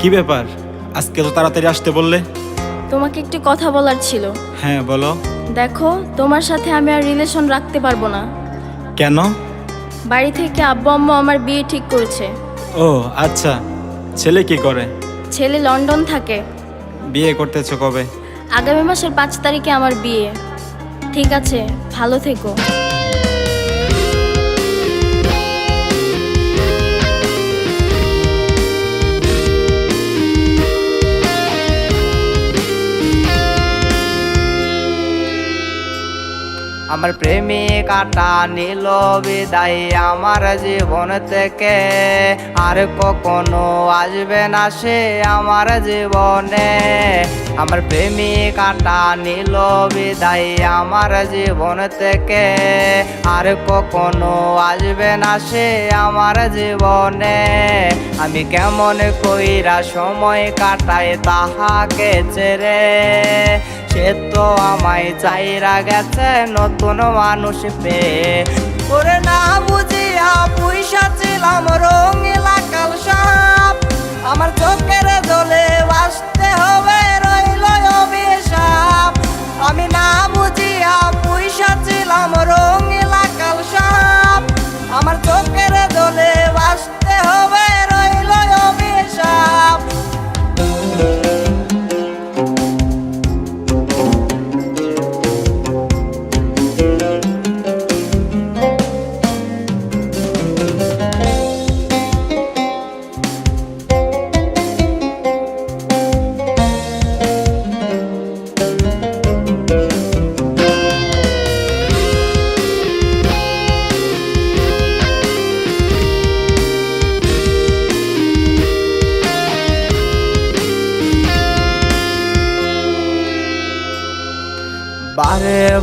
কি ব্যাপার? আজকে তো তাড়াতাড়ি আসতে বললে? তোমাকে একটি কথা বলার ছিল। হ্যাঁ বলো। দেখো তোমার সাথে আমি আর রিলেশন রাখতে পারব না। কেন? বাড়ি থেকে আব্বু আম্মু আমার বিয়ে ঠিক করেছে। ও আচ্ছা। ছেলে কি করে? ছেলে লন্ডন থাকে। বিয়ে করতেছো কবে? আগামী মাসের পাঁচ তারিখে আমার বিয়ে। ঠিক আছে ভালো থেকো। আমার প্রেমিকাটা নিল বিদায় আমার জীবন থেকে। আর কখনো আসবে না সে আমার জীবনে। আমার প্রেমিকাটা নিল বিদায় আমার জীবন থেকে। আর কখনো আসবে না সে আমার জীবনে। আমি কেমন কইরা সময় কাটাই তাহাকে ছেড়ে। সে তো আমায় চাইরা গেছে নতুন মানুষ পেয়ে। করে না বুঝিয়া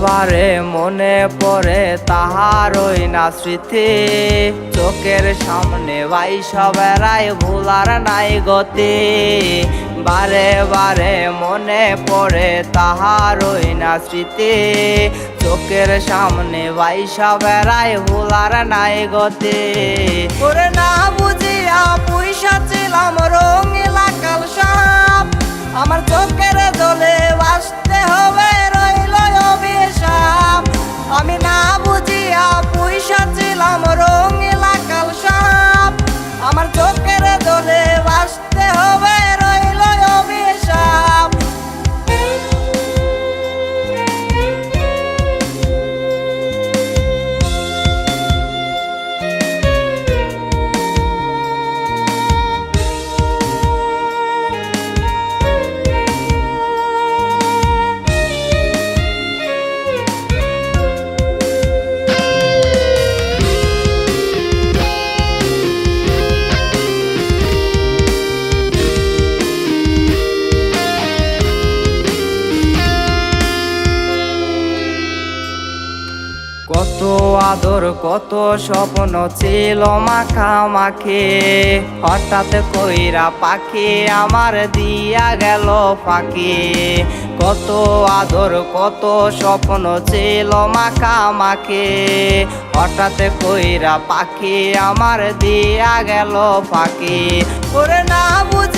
বারে মনে পড়ে তাহারই না স্মৃতি চোখের সামনে বাইসা বেড়ায় ভুলার নাই গতি। বারে বারে মনে পড়ে তাহারই না স্মৃতি চোখের সামনে বাইসা বেড়ায় ভুলার নাই গতি। ওরে না বুঝিয়া পয়সা রঙিলা কাল সাপ কত আদর, কত স্বপ্ন ছিল মাখামাখি। হঠাৎ কইরা পাখি আমার দিয়া গেল পাখি কত আদর, কত স্বপ্ন ছিল মাখামাখি। হঠাৎ কইরা পাখি আমার দিয়া গেল পাখি ওরে না বুঝিয়া